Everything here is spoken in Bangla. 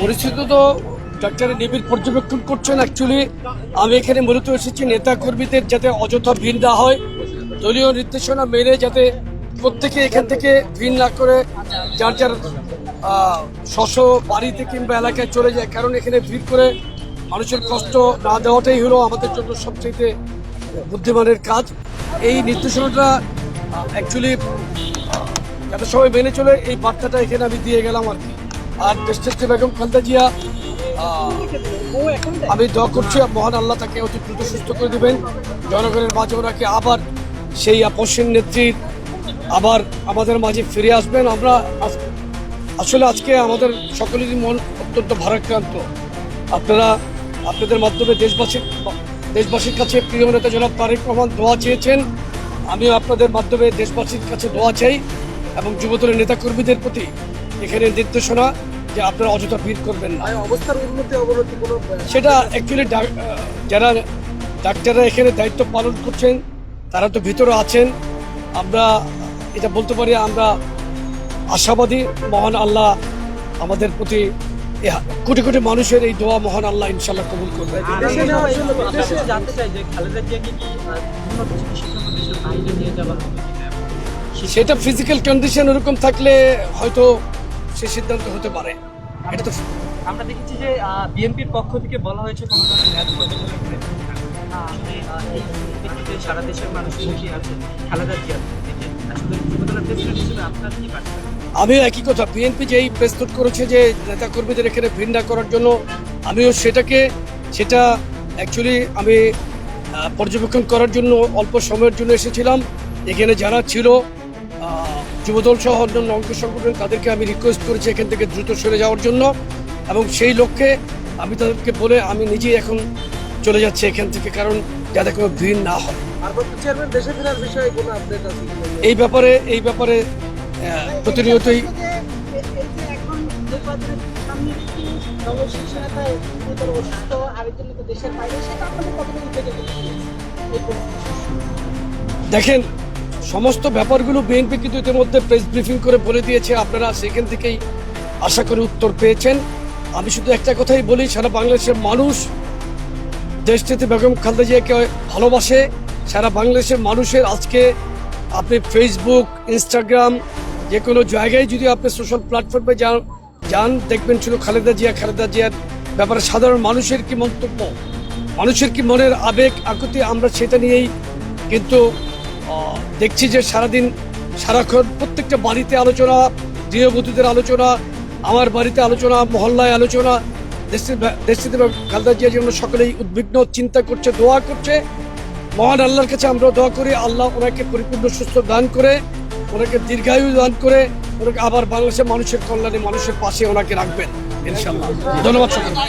পরিস্থিতি তো ডাক্তার নিবিড় পর্যবেক্ষণ করছেন অ্যাকচুয়ালি আমি এখানে মূলত এসেছি নেতা কর্মীদের যাতে অযথা ভিড় না হয়, দলীয় নির্দেশনা মেনে যাতে প্রত্যেকে এখান থেকে ভিড় না করে, যার যার শস্য বাড়িতে কিংবা এলাকায় চলে যায়, কারণ এখানে ভিড় করে মানুষের কষ্ট না দেওয়াটাই হলো আমাদের জন্য সবচেয়ে বুদ্ধিমানের কাজ। এই নির্দেশনাটা অ্যাকচুয়ালি যাতে সবাই মেনে চলে, এই বার্তাটা এখানে আমি দিয়ে গেলাম আর কি। আর দেশনেত্রী বেগম খালদা জিয়া আমি দোয়া করছি মহান আল্লাহ তাকে অতি দ্রুত সুস্থ করে দেবেন। জনগণের মাঝে ওনাকে আবার সেই আপসের নেত্রীর আবার আমাদের মাঝে ফিরে আসবেন। আমরা আসলে আজকে আমাদের সকলেরই মন অত্যন্ত ভারাক্রান্ত। আপনারা আপনাদের মাধ্যমে দেশবাসীর দেশবাসীর কাছে প্রিয় নেতা জনাব তারেক রহমান দোয়া চেয়েছেন। আমিও আপনাদের মাধ্যমে দেশবাসীর কাছে দোয়া চাই এবং যুবদলের নেতাকর্মীদের প্রতি এখানে নির্দেশনা যে আপনারা অযথা ভিড় করবেন না। অবস্থার উন্নতি অবনতি কোনো সেটা অ্যাকচুয়ালি যারা ডাক্তাররা এখানে দায়িত্ব পালন করছেন তারা তো ভিতরে আছেন। আমরা এটা বলতে পারি আমরা আশাবাদী মহান আল্লাহ আমাদের প্রতি কোটি কোটি মানুষের এই দোয়া মহান আল্লাহ ইনশাল্লাহ কবুল করবে? সেটা ফিজিক্যাল কন্ডিশন ওরকম থাকলে হয়তো সে সিদ্ধান্ত হতে পারে। এটা তো আমরা দেখেছি যে বিএনপির পক্ষ থেকে বলা হয়েছে কোনো ধরনের ন্যায় এই পরিপ্রেক্ষিতে সারা দেশের মানুষ খুশি আছে খালেদা জিয়ার থেকে আসলে যুবদলের প্রেসিডেন্ট হিসেবে আপনার কি বার্তা? আমি একই কথা বিএনপি যেই প্রস্তুত করেছে যে নেতাকর্মীদের এখানে না করার জন্য আমিও সেটাকে সেটা অ্যাকচুয়ালি আমি পর্যবেক্ষণ করার জন্য অল্প সময়ের জন্য এসেছিলাম। এখানে যারা ছিল যুবদল সহ অন্যান্য অঙ্গ সংগঠন তাদেরকে আমি রিকোয়েস্ট করেছি এখান থেকে দ্রুত সরে যাওয়ার জন্য এবং সেই লক্ষ্যে আমি তাদেরকে বলে আমি নিজেই এখন চলে যাচ্ছি এখান থেকে কারণ যাতে কোনো ভিড় না হয়। ভারপ্রাপ্ত চেয়ারম্যান দেশে ফেরার বিষয়ে কোনো আপডেট আছে? কি? এই ব্যাপারে এই ব্যাপারে প্রতিনিয়তই দেখেন সমস্ত ব্যাপারগুলো বিএনপি কিন্তু ইতিমধ্যে প্রেস ব্রিফিং করে বলে দিয়েছে। আপনারা সেখান থেকেই আশা করে উত্তর পেয়েছেন। আমি শুধু একটা কথাই বলি, সারা বাংলাদেশের মানুষ দেশটিতে বেগম খালেদা জিয়াকে ভালোবাসে। সারা বাংলাদেশের মানুষের আজকে আপনি ফেসবুক ইনস্টাগ্রাম যে কোনো জায়গায় যদি আপনি সোশ্যাল প্ল্যাটফর্মে যান যান, দেখবেন শুধু খালেদা জিয়া, খালেদা জিয়ার ব্যাপারে সাধারণ মানুষের কি মন্তব্য? মানুষের কি মনের আবেগ, আকুতি, আমরা সেটা নিয়েই কিন্তু দেখছি যে সারাদিন সারাক্ষণ প্রত্যেকটা বাড়িতে আলোচনা, গৃহবধূদের আলোচনা, আমার বাড়িতে আলোচনা, মহল্লায় আলোচনা দেশটিতে খালেদা জিয়ার জন্য সকলেই উদ্বিগ্ন, চিন্তা করছে, দোয়া করছে। মহান আল্লাহর কাছে আমরা দোয়া করি, আল্লাহ ওনাকে পরিপূর্ণ সুস্থ দান করে, ওনাকে দীর্ঘায়ু দান করে, ওনাকে আবার বাংলাদেশের মানুষের কল্যাণে মানুষের পাশে ওনাকে রাখবেন ইনশাল্লাহ ধন্যবাদ সকলকে।